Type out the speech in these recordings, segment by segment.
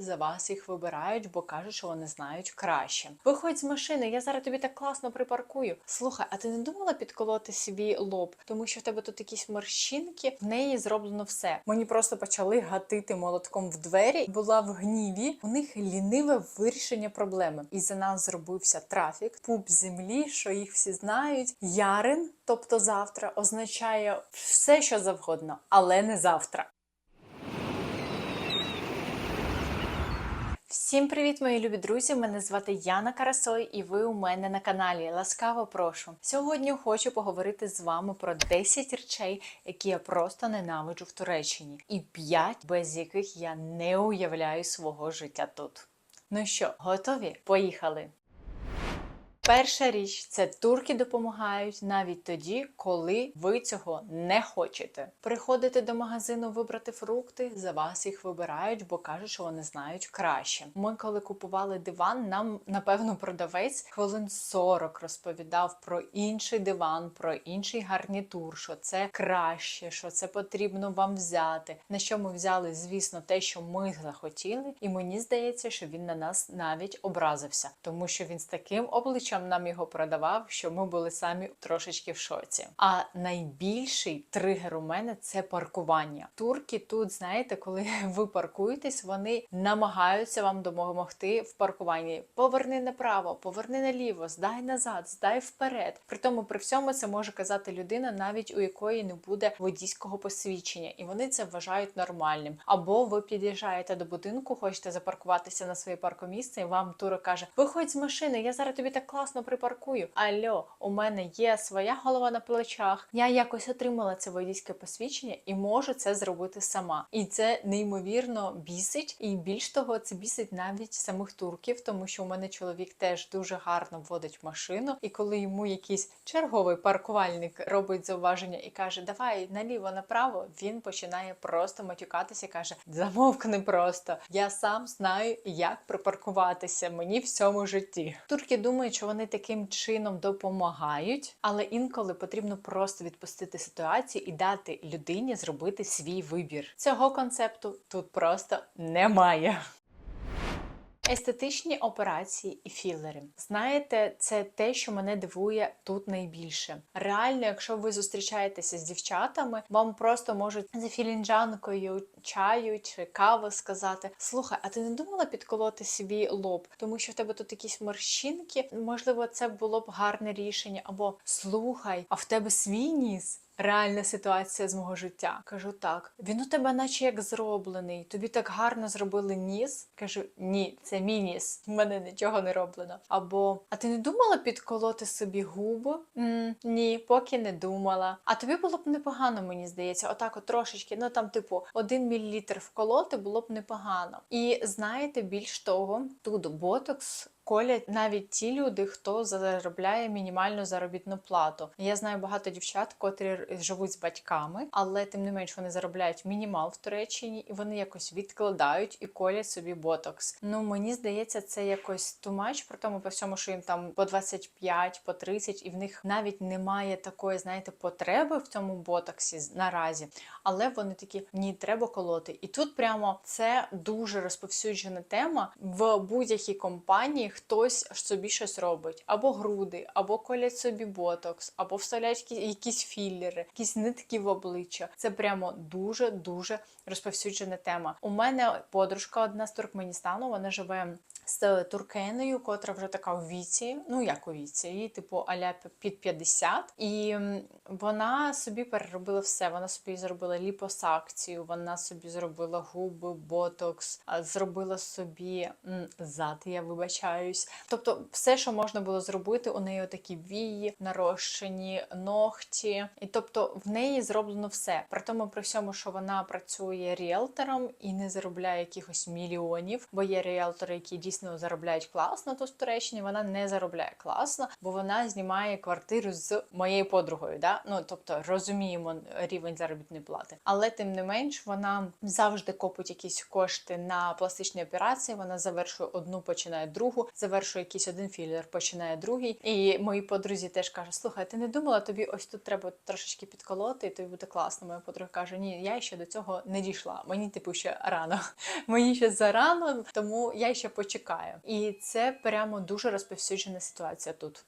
За вас їх вибирають, бо кажуть, що вони знають краще. Виходь з машини, я зараз тобі так класно припаркую. Слухай, а ти не думала підколоти собі лоб, тому що в тебе тут якісь морщинки, в неї зроблено все. Мені просто почали гатити молотком в двері. Була в гніві. У них ліниве вирішення проблеми. І за нас зробився трафік, пуп землі, що їх всі знають. Ярин, тобто завтра, означає все, що завгодно, але не завтра. Всім привіт, мої любі друзі! Мене звати Яна Карасой, і ви у мене на каналі. Ласкаво прошу. Сьогодні хочу поговорити з вами про 10 речей, які я просто ненавиджу в Туреччині, і 5, без яких я не уявляю свого життя тут. Ну що, готові? Поїхали! Перша річ це турки допомагають навіть тоді, коли ви цього не хочете. Приходите до магазину вибрати фрукти, за вас їх вибирають, бо кажуть, що вони знають краще. Ми, коли купували диван, нам напевно продавець хвилин 40 розповідав про інший диван, про інший гарнітур, що це краще, що це потрібно вам взяти. На що ми взяли, звісно, те, що ми захотіли, і мені здається, що він на нас навіть образився, тому що він з таким обличчям нам його продавав, що ми були самі трошечки в шоці. А найбільший тригер у мене це паркування. Турки тут, знаєте, коли ви паркуєтесь, вони намагаються вам допомогти в паркуванні. Поверни направо, поверни наліво, здай назад, здай вперед. При тому, при всьому це може казати людина, навіть у якої не буде водійського посвідчення, і вони це вважають нормальним. Або ви під'їжджаєте до будинку, хочете запаркуватися на своє паркомісце, і вам турок каже: Виходь з машини, я зараз тобі так класно припаркую. Альо, у мене є своя голова на плечах. Я якось отримала це водійське посвідчення і можу це зробити сама. І це неймовірно бісить. І більш того, це бісить навіть самих турків, тому що у мене чоловік теж дуже гарно водить машину. І коли йому якийсь черговий паркувальник робить зауваження і каже, давай наліво направо, він починає просто матюкатися. каже: замовкни просто. Я сам знаю, як припаркуватися мені в цьому житті. Турки думають, що вони таким чином допомагають, але інколи потрібно просто відпустити ситуацію і дати людині зробити свій вибір. Цього концепту тут просто немає. Естетичні операції і філери. Знаєте, це те, що мене дивує тут найбільше. Реально, якщо ви зустрічаєтеся з дівчатами, вам просто можуть за філінджанкою чаю чи кави сказати: Слухай, а ти не думала підколоти свій лоб, тому що в тебе тут якісь морщинки? Можливо, це було б гарне рішення. Або слухай, а в тебе свій ніс. Реальна ситуація з мого життя. Кажу так. Він у тебе, наче як зроблений. Тобі так гарно зробили ніс. Кажу, ні, це мій ніс. У мене нічого не роблено. Або а ти не думала підколоти собі губи? м ні, поки не думала. А тобі було б непогано, мені здається, отак, от трошечки. Ну там, типу, один мілілітр вколоти було б непогано. І знаєте, більш того, тут ботокс колять навіть ті люди, хто заробляє мінімальну заробітну плату. Я знаю багато дівчат, котрі живуть з батьками, але тим не менш вони заробляють мінімал в Туреччині і вони якось відкладають і колять собі ботокс. Ну мені здається, це якось тумач, при тому по всьому, що їм там по 25, по 30, і в них навіть немає такої, знаєте, потреби в цьому ботоксі наразі. Але вони такі ні, треба колоти. І тут прямо це дуже розповсюджена тема в будь-якій компанії хтось собі щось робить, або груди, або колять собі ботокс, або вставляють якісь філлери, якісь нитки в обличчя. Це прямо дуже дуже розповсюджена тема. У мене подружка одна з Туркменістану, вона живе. З туркеною, котра вже така у віці, ну як у віці, їй типу аля під 50. І вона собі переробила все. Вона собі зробила ліпосакцію, вона собі зробила губи, ботокс, зробила собі зад, я вибачаюсь. Тобто, все, що можна було зробити, у неї такі вії, нарощені ногті. І тобто в неї зроблено все. При тому, при всьому, що вона працює ріелтором і не заробляє якихось мільйонів, бо є ріелтори, які дійсно дійсно заробляють класно тут в Туреччині, вона не заробляє класно, бо вона знімає квартиру з моєю подругою. Да? Ну тобто розуміємо рівень заробітної плати. Але тим не менш вона завжди копить якісь кошти на пластичні операції. Вона завершує одну, починає другу, завершує якийсь один філер, починає другий. І мої подрузі теж кажуть: слухай, ти не думала, тобі ось тут треба трошечки підколоти, і тобі буде класно. Моя подруга каже: Ні, я ще до цього не дійшла. Мені типу ще рано. Мені ще зарано, тому я ще почекаю. І це прямо дуже розповсюджена ситуація тут.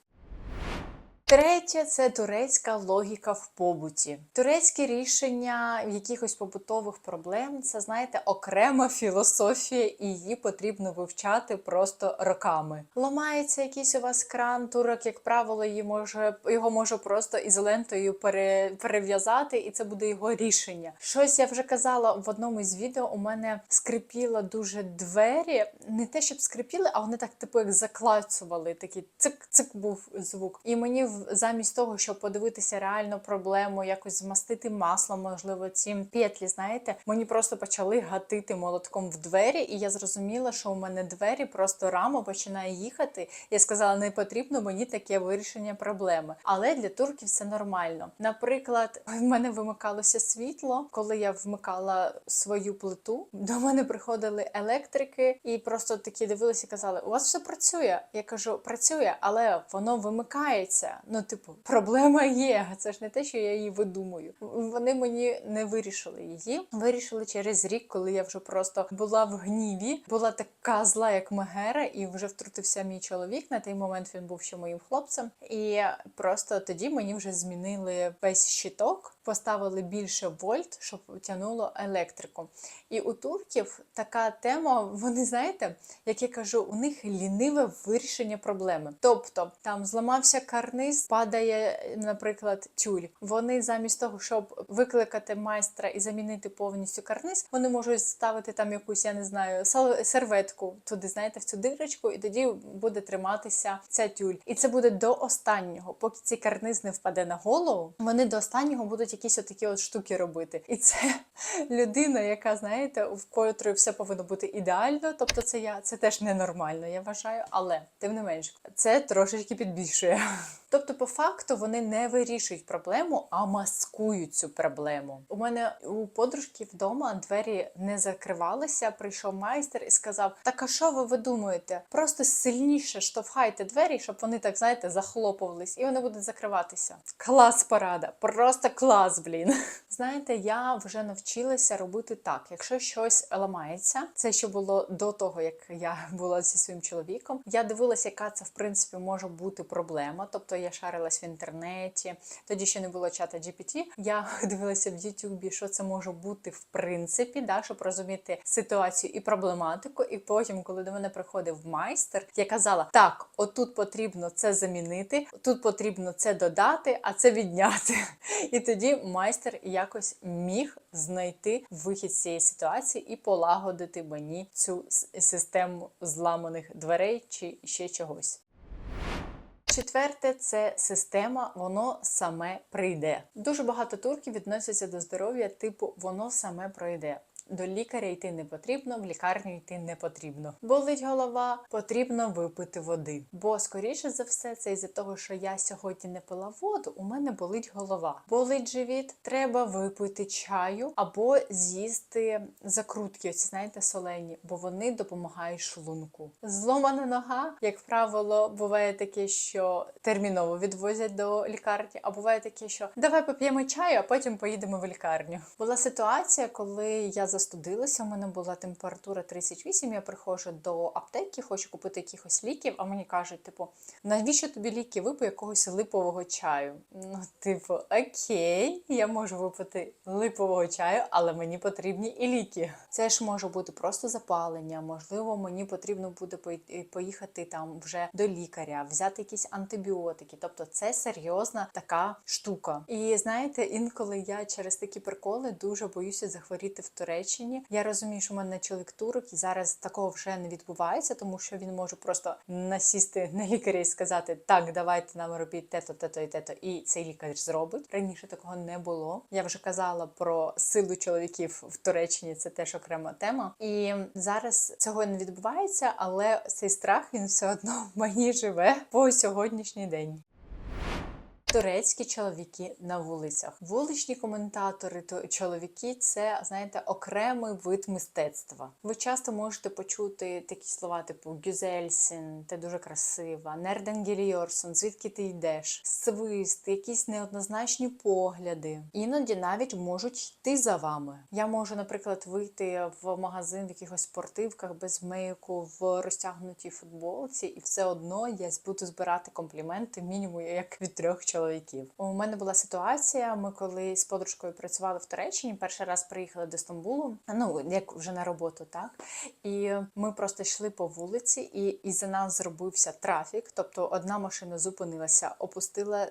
Третє це турецька логіка в побуті. Турецькі рішення якихось побутових проблем це, знаєте, окрема філософія, і її потрібно вивчати просто роками. Ламається якийсь у вас кран, турок, як правило, її може його може просто ізолентою пере, перев'язати, і це буде його рішення. Щось я вже казала в одному із відео. У мене скрипіло дуже двері, не те, щоб скрипіли, а вони так типу як заклацували. Такий цик-цик був звук. І мені в- замість того, щоб подивитися реально проблему, якось змастити маслом, можливо, ці петлі, знаєте, мені просто почали гатити молотком в двері, і я зрозуміла, що у мене двері просто рама починає їхати. Я сказала, не потрібно мені таке вирішення проблеми. Але для турків це нормально. Наприклад, в мене вимикалося світло, коли я вмикала свою плиту. До мене приходили електрики і просто такі дивилися і казали: у вас все працює. Я кажу, працює, але воно вимикається. Ну, типу, проблема є. Це ж не те, що я її видумую. Вони мені не вирішили її. Вирішили через рік, коли я вже просто була в гніві, була така зла, як Мегера, і вже втрутився мій чоловік. На той момент він був ще моїм хлопцем. І просто тоді мені вже змінили весь щиток, поставили більше вольт, щоб тягнуло електрику. І у турків така тема, вони знаєте, як я кажу, у них ліниве вирішення проблеми. Тобто там зламався карниз, падає, наприклад, тюль. Вони замість того, щоб викликати майстра і замінити повністю карниз, вони можуть ставити там якусь, я не знаю, серветку туди, знаєте, в цю дирочку, і тоді буде триматися ця тюль. І це буде до останнього, поки цей карниз не впаде на голову. Вони до останнього будуть якісь отакі от штуки робити. І це людина, яка знаєте, в котрої все повинно бути ідеально. Тобто, це я це теж ненормально, я вважаю, але тим не менш, це трошечки підбільшує. Тобто, по факту, вони не вирішують проблему, а маскують цю проблему. У мене у подружки вдома двері не закривалися. Прийшов майстер і сказав: Так а що ви видумуєте? Просто сильніше штовхайте двері, щоб вони так знаєте захлопувались, і вони будуть закриватися. Клас порада, просто клас, блін. Знаєте, я вже навчилася робити так. Якщо щось ламається, це ще було до того, як я була зі своїм чоловіком. Я дивилася, яка це в принципі може бути проблема. Тобто я шарилась в інтернеті. Тоді ще не було чата GPT. Я дивилася в Ютубі, що це може бути в принципі, да, щоб розуміти ситуацію і проблематику. І потім, коли до мене приходив майстер, я казала: так, отут потрібно це замінити, тут потрібно це додати, а це відняти. І тоді майстер якось міг знайти вихід з цієї ситуації і полагодити мені цю систему зламаних дверей чи ще чогось. Четверте це система, воно саме прийде. Дуже багато турків відносяться до здоров'я, типу воно саме пройде. До лікаря йти не потрібно, в лікарню йти не потрібно. Болить голова, потрібно випити води. Бо, скоріше за все, це із-за того, що я сьогодні не пила воду, у мене болить голова. Болить живіт, треба випити чаю або з'їсти закрутки, оці знаєте, солені, бо вони допомагають шлунку. Зломана нога, як правило, буває таке, що терміново відвозять до лікарні, а буває таке, що давай поп'ємо чаю, а потім поїдемо в лікарню. Була ситуація, коли я застудилася, у мене була температура 38, я приходжу до аптеки, хочу купити якихось ліків, а мені кажуть, типу, навіщо тобі ліки? Випий якогось липового чаю. Ну, типу, окей, я можу випити липового чаю, але мені потрібні і ліки. Це ж може бути просто запалення, можливо, мені потрібно буде поїхати там вже до лікаря, взяти якісь антибіотики. Тобто це серйозна така штука. І знаєте, інколи я через такі приколи дуже боюся захворіти в Туреччині Туреччині. Я розумію, що в мене чоловік турок, і зараз такого вже не відбувається, тому що він може просто насісти на лікаря і сказати: Так, давайте нам робіть те-то, те-то і те-то, і цей лікар зробить. Раніше такого не було. Я вже казала про силу чоловіків в Туреччині. Це теж окрема тема. І зараз цього не відбувається, але цей страх він все одно в мені живе по сьогоднішній день. Турецькі чоловіки на вулицях. Вуличні коментатори, то чоловіки це знаєте окремий вид мистецтва. Ви часто можете почути такі слова, типу Гюзельсін, ти дуже красива, Нерден Гіліорсон, звідки ти йдеш, свист, якісь неоднозначні погляди. Іноді навіть можуть йти за вами. Я можу, наприклад, вийти в магазин в якихось спортивках без мейку в розтягнутій футболці, і все одно я буду збирати компліменти мінімум як від трьох чоловіків. У мене була ситуація. Ми коли з подружкою працювали в Туреччині, перший раз приїхали до Стамбулу. Ну як вже на роботу, так і ми просто йшли по вулиці, і і за нас зробився трафік. Тобто, одна машина зупинилася, опустила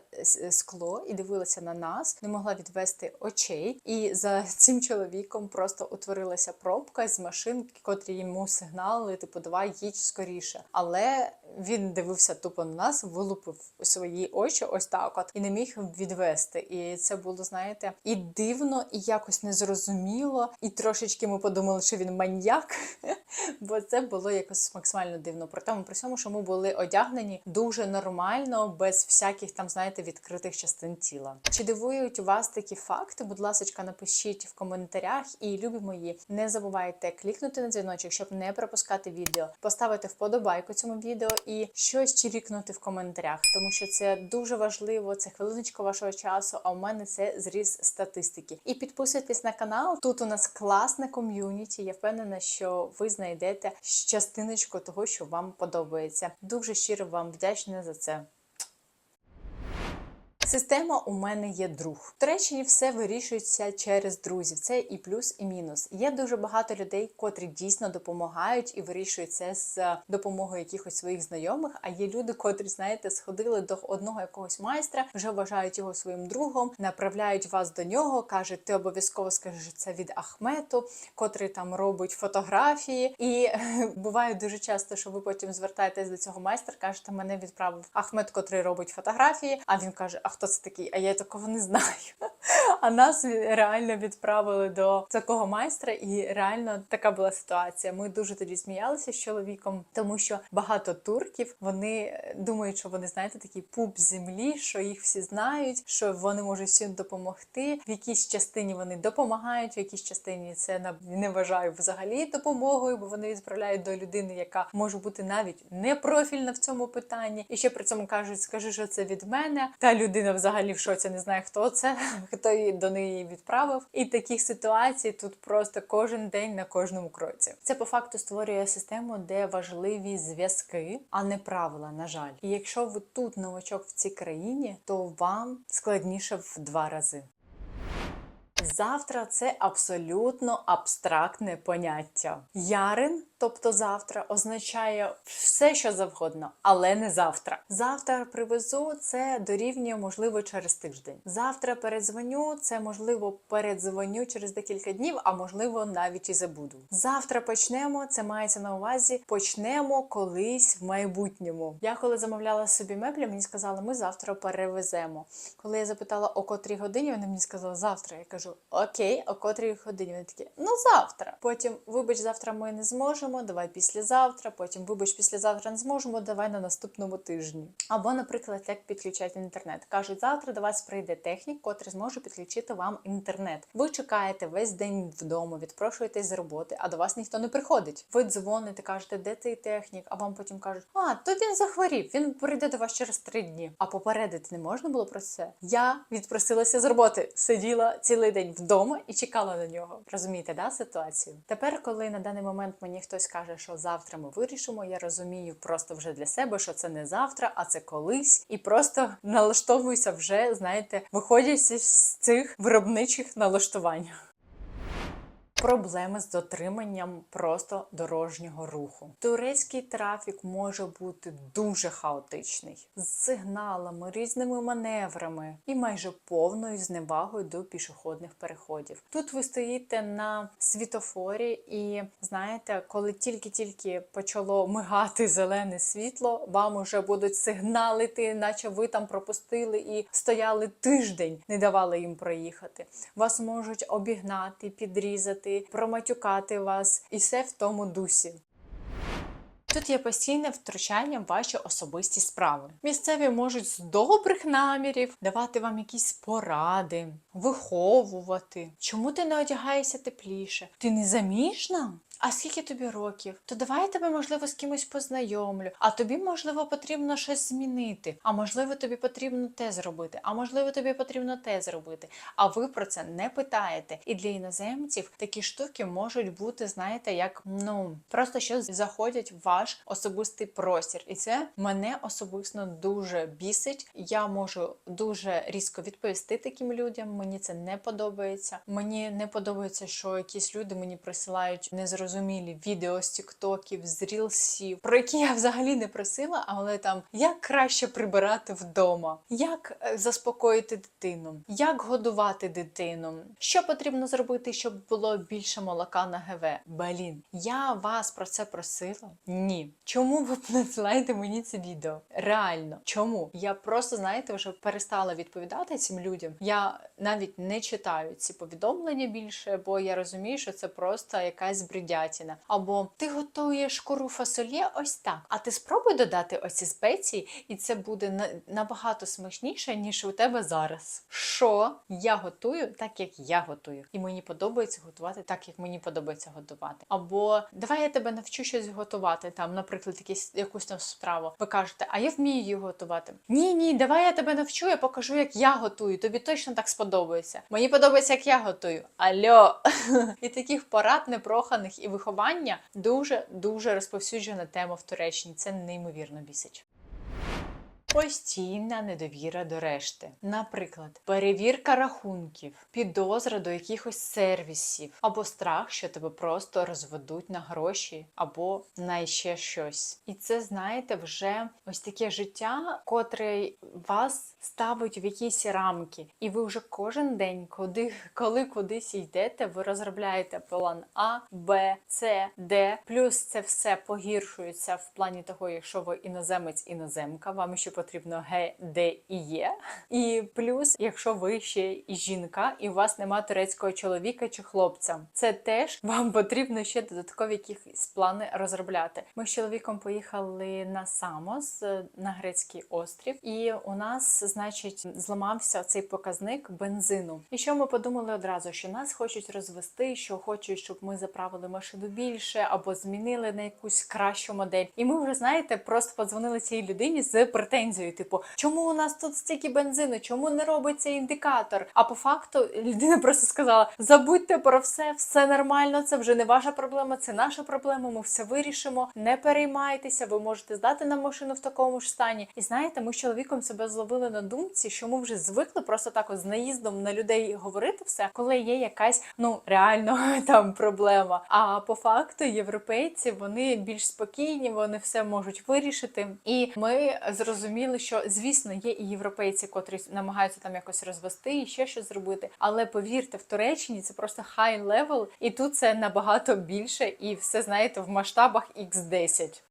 скло і дивилася на нас, не могла відвести очей. І за цим чоловіком просто утворилася пробка з машин, котрі йому сигнали, типу, давай їдь скоріше. Але він дивився тупо на нас, вилупив свої очі, ось так от і не міг відвести. І це було, знаєте, і дивно, і якось незрозуміло. І трошечки ми подумали, що він маньяк, бо це було якось максимально дивно. При тому, при цьому, що ми були одягнені дуже нормально, без всяких там, знаєте, відкритих частин тіла. Чи дивують вас такі факти? Будь ласка, напишіть в коментарях і любі мої. Не забувайте клікнути на дзвіночок, щоб не пропускати відео, поставити вподобайку цьому відео і щось чирікнути в коментарях, тому що це дуже важливо це хвилиночка вашого часу. А у мене це зріз статистики. І підписуйтесь на канал. Тут у нас класне ком'юніті. Я впевнена, що ви знайдете частиночку того, що вам подобається. Дуже щиро вам вдячна за це. Система у мене є друг. В Туреччині все вирішується через друзів. Це і плюс, і мінус. Є дуже багато людей, котрі дійсно допомагають і вирішують це з допомогою якихось своїх знайомих. А є люди, котрі, знаєте, сходили до одного якогось майстра, вже вважають його своїм другом, направляють вас до нього, кажуть, ти обов'язково скажеш це від Ахмету, котрий там робить фотографії. І буває дуже часто, що ви потім звертаєтесь до цього майстра, кажете, мене відправив Ахмет, котрий робить фотографії. А він каже: А хто це такий? А я такого не знаю. А нас реально відправили до такого майстра, і реально така була ситуація. Ми дуже тоді сміялися з чоловіком, тому що багато турків вони думають, що вони знаєте такий пуп землі, що їх всі знають, що вони можуть всім допомогти. В якійсь частині вони допомагають, в якійсь частині це не вважаю взагалі допомогою, бо вони відправляють до людини, яка може бути навіть непрофільна в цьому питанні, і ще при цьому кажуть, скажи, що це від мене. Та людина взагалі в шоці не знає, хто це, хто її до неї відправив. І таких ситуацій тут просто кожен день на кожному кроці. Це по факту створює систему, де важливі зв'язки, а не правила, на жаль. І якщо ви тут новачок в цій країні, то вам складніше в два рази. Завтра це абсолютно абстрактне поняття. Ярин, тобто завтра, означає все, що завгодно, але не завтра. Завтра привезу це дорівнює, можливо, через тиждень. Завтра передзвоню, це можливо передзвоню через декілька днів, а можливо, навіть і забуду. Завтра почнемо. Це мається на увазі. Почнемо колись в майбутньому. Я коли замовляла собі меблі, мені сказали, ми завтра перевеземо. Коли я запитала, о котрій годині, вони мені сказали завтра. Я кажу. Окей, о котрій годині вони такі, ну завтра. Потім, вибач, завтра ми не зможемо, давай післязавтра. Потім, вибач, післязавтра не зможемо, давай на наступному тижні. Або, наприклад, як підключати інтернет. Кажуть, завтра до вас прийде технік, котрий зможе підключити вам інтернет. Ви чекаєте весь день вдома, відпрошуєтесь з роботи, а до вас ніхто не приходить. Ви дзвоните, кажете, де цей технік, а вам потім кажуть, а то він захворів, він прийде до вас через три дні. А попередити не можна було про це. Я відпросилася з роботи, сиділа цілий день вдома і чекала на нього. Розумієте, да, ситуацію? Тепер, коли на даний момент мені хтось каже, що завтра ми вирішимо, я розумію просто вже для себе, що це не завтра, а це колись, і просто налаштовуюся вже, знаєте, виходячи з цих виробничих налаштувань. Проблеми з дотриманням просто дорожнього руху. Турецький трафік може бути дуже хаотичний з сигналами, різними маневрами і майже повною зневагою до пішохідних переходів. Тут ви стоїте на світофорі, і знаєте, коли тільки-тільки почало мигати зелене світло, вам уже будуть сигналити, наче ви там пропустили і стояли тиждень, не давали їм проїхати. Вас можуть обігнати, підрізати, проматюкати вас, і все в тому дусі. Тут є постійне втручання в ваші особисті справи. Місцеві можуть з добрих намірів давати вам якісь поради, виховувати. Чому ти не одягаєшся тепліше? Ти не заміжна? А скільки тобі років? То давай я тебе, можливо, з кимось познайомлю. А тобі, можливо, потрібно щось змінити. А можливо, тобі потрібно те зробити. А можливо, тобі потрібно те зробити. А ви про це не питаєте. І для іноземців такі штуки можуть бути, знаєте, як ну просто що заходять в ваш особистий простір. І це мене особисто дуже бісить. Я можу дуже різко відповісти таким людям. Мені це не подобається. Мені не подобається, що якісь люди мені присилають незрозумілі відео з тіктоків, з рілсів, про які я взагалі не просила, але там як краще прибирати вдома, як е, заспокоїти дитину, як годувати дитину, що потрібно зробити, щоб було більше молока на ГВ. Блін, я вас про це просила? Ні. Чому ви надсилаєте мені це відео? Реально, чому? Я просто, знаєте, вже перестала відповідати цим людям. Я навіть не читаю ці повідомлення більше, бо я розумію, що це просто якась бредятіна. Або ти готуєш куру фасольє ось так. А ти спробуй додати оці спеції, і це буде набагато смачніше, ніж у тебе зараз. Що я готую так, як я готую, і мені подобається готувати так, як мені подобається готувати. Або давай я тебе навчу щось готувати. Там, наприклад, якісь якусь там страву. Ви кажете, а я вмію її готувати. Ні, ні, давай я тебе навчу, я покажу, як я готую. Тобі точно так сподобається. Мені подобається, як я готую. Альо! І таких порад непроханих і виховання дуже дуже розповсюджена тема в Туреччині. Це неймовірно бісить. Постійна недовіра до решти. Наприклад, перевірка рахунків, підозра до якихось сервісів, або страх, що тебе просто розведуть на гроші, або на ще щось. І це, знаєте, вже ось таке життя, котре вас ставить в якісь рамки. І ви вже кожен день, коли, коли кудись йдете, ви розробляєте план А, Б, С, Д. Плюс це все погіршується в плані того, якщо ви іноземець іноземка, вам ще потрібно Г, Д і Є. І плюс, якщо ви ще і жінка, і у вас нема турецького чоловіка чи хлопця, це теж вам потрібно ще додаткові якісь плани розробляти. Ми з чоловіком поїхали на Самос е, на грецький острів, і у нас, значить, зламався цей показник бензину. І що ми подумали одразу, що нас хочуть розвести, що хочуть, щоб ми заправили машину більше або змінили на якусь кращу модель. І ми вже знаєте, просто подзвонили цій людині з претензією, типу, чому у нас тут стільки бензину, чому не робиться індикатор? А по факту людина просто сказала: забудьте про все, все нормально, це вже не ваша проблема, це наша проблема. Ми все вирішимо. Не переймайтеся, ви можете здати нам машину в такому ж стані. І знаєте, ми з чоловіком себе зловили на думці, що ми вже звикли просто так з наїздом на людей говорити все, коли є якась ну реально там проблема. А по факту європейці вони більш спокійні, вони все можуть вирішити. І ми зрозуміли, що звісно є і європейці, котрі намагаються там якось розвести і ще щось зробити. Але повірте, в Туреччині це просто хай левел, і тут це набагато більше, і все знаєте в масштабах x10.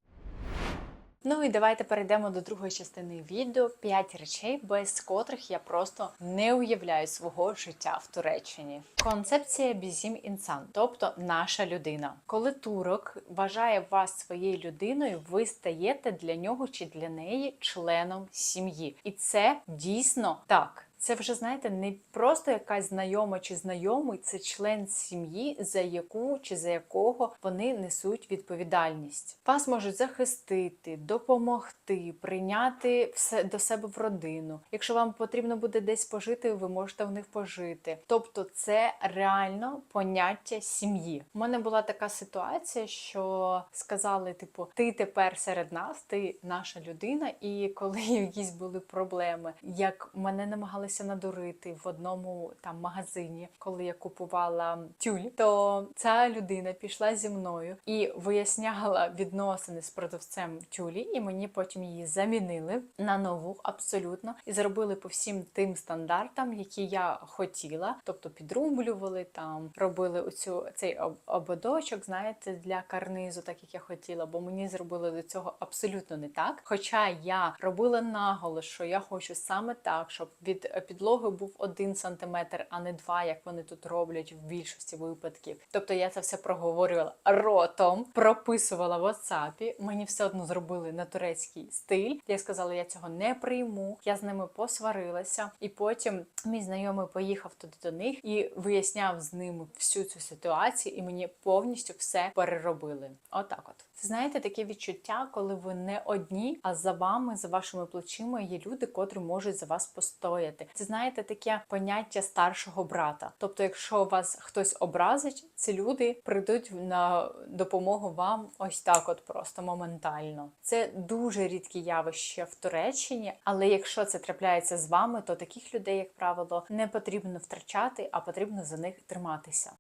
Ну і давайте перейдемо до другої частини відео: 5 речей, без котрих я просто не уявляю свого життя в Туреччині. Концепція бізім інсан, тобто наша людина. Коли турок вважає вас своєю людиною, ви стаєте для нього чи для неї членом сім'ї, і це дійсно так. Це вже знаєте не просто якась знайома чи знайомий, це член сім'ї, за яку чи за якого вони несуть відповідальність. Вас можуть захистити, допомогти, прийняти все до себе в родину. Якщо вам потрібно буде десь пожити, ви можете в них пожити. Тобто, це реально поняття сім'ї. У мене була така ситуація, що сказали: типу, ти тепер серед нас, ти наша людина. І коли якісь були проблеми, як мене намагалися намагалися надурити в одному там магазині, коли я купувала тюль, то ця людина пішла зі мною і виясняла відносини з продавцем тюлі, і мені потім її замінили на нову абсолютно і зробили по всім тим стандартам, які я хотіла, тобто підрублювали там, робили оцю цей об- ободочок, знаєте, для карнизу, так як я хотіла, бо мені зробили до цього абсолютно не так. Хоча я робила наголос, що я хочу саме так, щоб від підлоги був один сантиметр, а не два, як вони тут роблять в більшості випадків. Тобто я це все проговорювала ротом, прописувала в WhatsApp, Мені все одно зробили на турецький стиль. Я сказала, я цього не прийму. Я з ними посварилася, і потім мій знайомий поїхав туди до них і виясняв з ними всю цю ситуацію, і мені повністю все переробили. Отак, от це знаєте, таке відчуття, коли ви не одні, а за вами, за вашими плечима є люди, котрі можуть за вас постояти. Це знаєте, таке поняття старшого брата. Тобто, якщо вас хтось образить, ці люди прийдуть на допомогу вам ось так, от просто моментально. Це дуже рідке явище в Туреччині, але якщо це трапляється з вами, то таких людей, як правило, не потрібно втрачати, а потрібно за них триматися.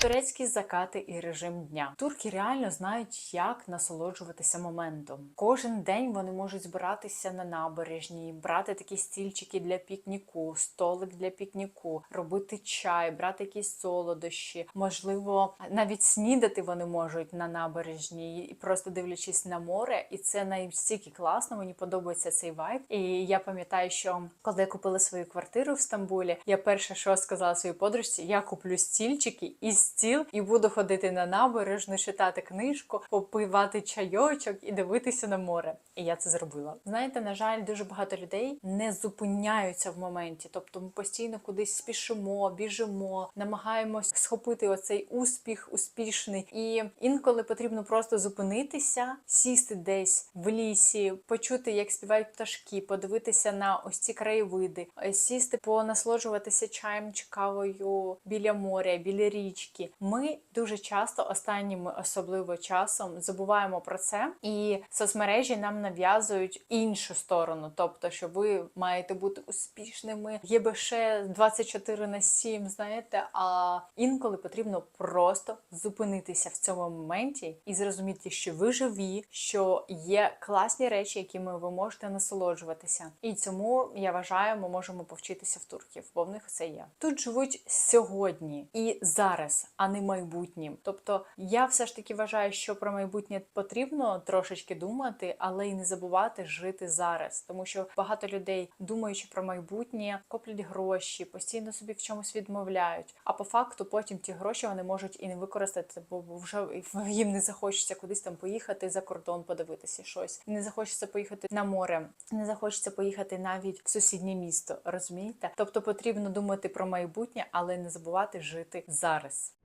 Турецькі закати і режим дня. Турки реально знають, як насолоджуватися моментом. Кожен день вони можуть збиратися на набережній, брати такі стільчики для пікніку, столик для пікніку, робити чай, брати якісь солодощі. Можливо, навіть снідати вони можуть на набережній, і просто дивлячись на море. І це настільки класно. Мені подобається цей вайб. І я пам'ятаю, що коли я купила свою квартиру в Стамбулі, я перше, що сказала своїй подружці, я куплю стільчики і стіл, і буду ходити на набережну, читати книжку, попивати чайочок і дивитися на море. І я це зробила. Знаєте, на жаль, дуже багато людей не зупиняються в моменті, тобто ми постійно кудись спішимо, біжимо, намагаємось схопити оцей успіх, успішний. І інколи потрібно просто зупинитися, сісти десь в лісі, почути, як співають пташки, подивитися на ось ці краєвиди, сісти, понасолоджуватися чаєм чи кавою біля моря, біля річки. Ми дуже часто останнім особливо часом забуваємо про це, і соцмережі нам нав'язують іншу сторону, тобто, що ви маєте бути успішними, ЄБШ 24 на 7, знаєте. А інколи потрібно просто зупинитися в цьому моменті і зрозуміти, що ви живі, що є класні речі, якими ви можете насолоджуватися. І цьому я вважаю, ми можемо повчитися в турків, бо в них це є. Тут живуть сьогодні і зараз, а не майбутнім. Тобто я все ж таки вважаю, що про майбутнє потрібно трошечки думати, але й не забувати жити зараз, тому що багато людей, думаючи про майбутнє, коплять гроші, постійно собі в чомусь відмовляють. А по факту потім ті гроші вони можуть і не використати, бо вже їм не захочеться кудись там поїхати за кордон, подивитися щось. Не захочеться поїхати на море, не захочеться поїхати навіть в сусіднє місто. Розумієте? Тобто потрібно думати про майбутнє, але не забувати жити зараз.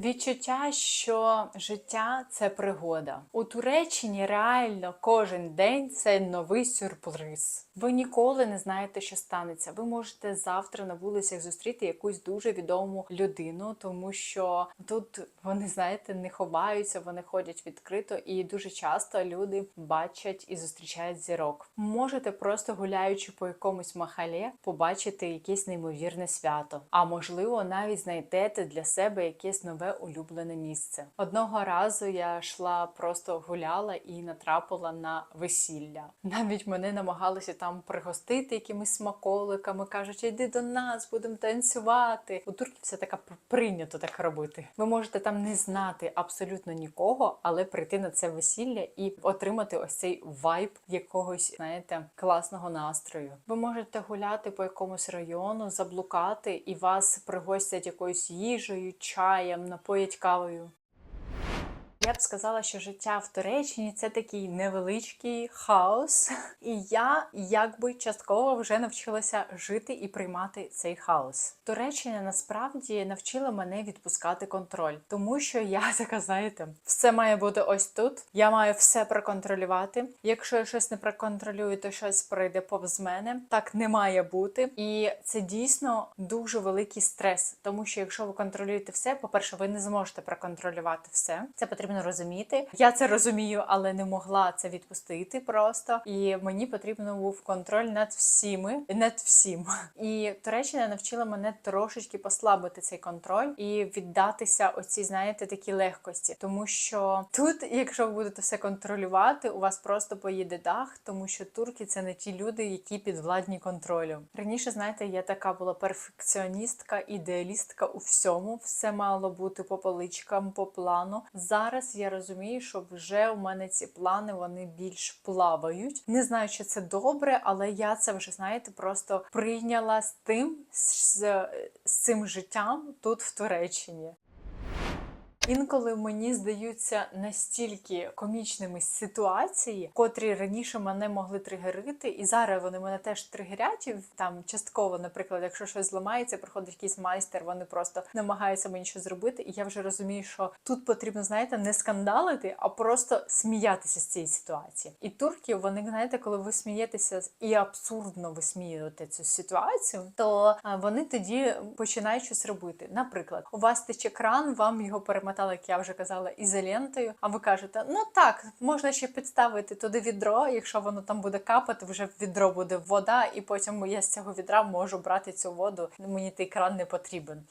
Відчуття, що життя це пригода. У Туреччині реально кожен день це новий сюрприз. Ви ніколи не знаєте, що станеться. Ви можете завтра на вулицях зустріти якусь дуже відому людину, тому що тут вони, знаєте, не ховаються, вони ходять відкрито, і дуже часто люди бачать і зустрічають зірок. Можете просто гуляючи по якомусь махалі, побачити якесь неймовірне свято. А можливо, навіть знайдете для себе якесь нове улюблене місце. Одного разу я йшла, просто гуляла і натрапила на весілля. Навіть мене намагалися там пригостити якимись смаколиками. кажуть, йди до нас, будемо танцювати. У турків все таке прийнято так робити. Ви можете там не знати абсолютно нікого, але прийти на це весілля і отримати ось цей вайб якогось, знаєте, класного настрою. Ви можете гуляти по якомусь району, заблукати, і вас пригостять якоюсь їжею, чаєм, напоять кавою. Я б сказала, що життя в Туреччині це такий невеличкий хаос, і я якби частково вже навчилася жити і приймати цей хаос. Туреччина насправді навчила мене відпускати контроль, тому що я така, знаєте, все має бути ось тут. Я маю все проконтролювати. Якщо я щось не проконтролюю, то щось пройде повз мене. Так не має бути, і це дійсно дуже великий стрес, тому що якщо ви контролюєте все, по перше, ви не зможете проконтролювати все. Це потрібно потрібно розуміти. Я це розумію, але не могла це відпустити просто. І мені потрібно був контроль над всіми, над всім. І Туреччина навчила мене трошечки послабити цей контроль і віддатися оцій, знаєте, такій легкості. Тому що тут, якщо ви будете все контролювати, у вас просто поїде дах, тому що турки це не ті люди, які підвладні контролю. Раніше, знаєте, я така була перфекціоністка, ідеалістка у всьому. Все мало бути по поличкам, по плану. Зараз я розумію, що вже у мене ці плани вони більш плавають. Не знаю, чи це добре, але я це вже знаєте, просто прийняла з тим з, з цим життям тут в Туреччині. Інколи мені здаються настільки комічними ситуації, котрі раніше мене могли тригерити, і зараз вони мене теж тригерять. Там частково, наприклад, якщо щось зламається, приходить якийсь майстер, вони просто намагаються мені щось зробити. І я вже розумію, що тут потрібно, знаєте, не скандалити, а просто сміятися з цієї ситуації. І турки, вони знаєте, коли ви смієтеся і абсурдно висміюєте цю ситуацію, то вони тоді починають щось робити. Наприклад, у вас тече кран, вам його перемотали, як я вже казала, ізолентою. А ви кажете, ну так, можна ще підставити туди відро. Якщо воно там буде капати, вже в відро буде вода, і потім я з цього відра можу брати цю воду. Мені той кран не потрібен.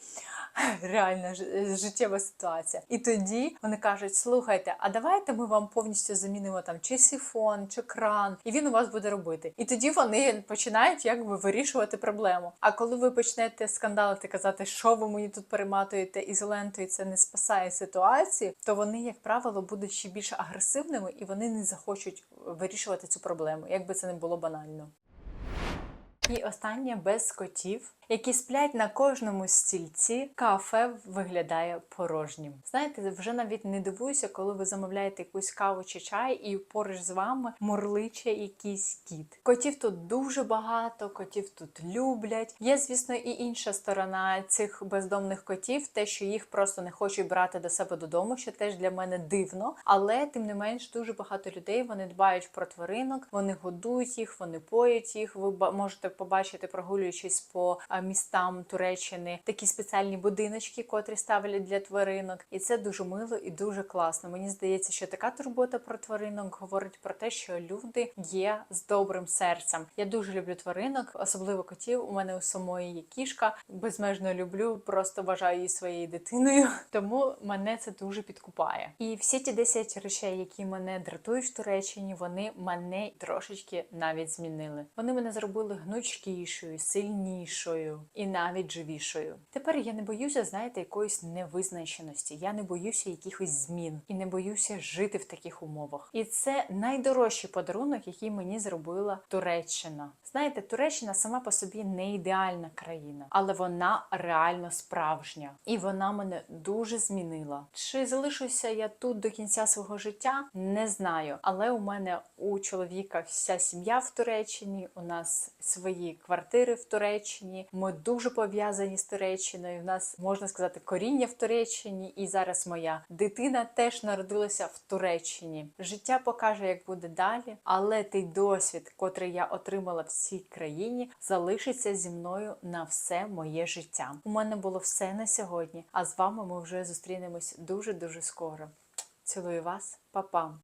Реальна життєва ситуація. І тоді вони кажуть: слухайте, а давайте ми вам повністю замінимо там чи сифон, чи кран, і він у вас буде робити. І тоді вони починають якби вирішувати проблему. А коли ви почнете скандалити, казати, що ви мені тут перематуєте ізолентою, це не спасає ситуацію, то вони, як правило, будуть ще більш агресивними і вони не захочуть вирішувати цю проблему, якби це не було банально. І останнє без котів, які сплять на кожному стільці, кафе виглядає порожнім. Знаєте, вже навіть не дивуюся, коли ви замовляєте якусь каву чи чай, і поруч з вами мурличе якийсь кіт. Котів тут дуже багато, котів тут люблять. Є, звісно, і інша сторона цих бездомних котів, те, що їх просто не хочуть брати до себе додому, що теж для мене дивно. Але тим не менш дуже багато людей вони дбають про тваринок, вони годують їх, вони поють їх. Ви можете побачити, прогулюючись по містам Туреччини, такі спеціальні будиночки, котрі ставлять для тваринок, і це дуже мило і дуже класно. Мені здається, що така турбота про тваринок говорить про те, що люди є з добрим серцем. Я дуже люблю тваринок, особливо котів. У мене у самої є кішка. Безмежно люблю, просто вважаю її своєю дитиною. Тому мене це дуже підкупає. І всі ті 10 речей, які мене дратують в Туреччині, вони мене трошечки навіть змінили. Вони мене зробили гнучкішою, сильнішою і навіть живішою. Тепер я не боюся, знаєте, якоїсь невизначеності. Я не боюся якихось змін і не боюся жити в таких умовах. І це найдорожчий подарунок, який мені зробила Туреччина. Знаєте, Туреччина сама по собі не ідеальна країна, але вона реально справжня, і вона мене дуже змінила. Чи залишуся я тут до кінця свого життя? Не знаю. Але у мене у чоловіка вся сім'я в Туреччині. У нас свої квартири в Туреччині. Ми дуже пов'язані з Туреччиною. У нас можна сказати коріння в Туреччині, і зараз моя дитина теж народилася в Туреччині. Життя покаже, як буде далі, але той досвід, котрий я отримала в цій країні, залишиться зі мною на все моє життя. У мене було все на сьогодні. А з вами ми вже зустрінемось дуже дуже скоро. Цілую вас, па-па!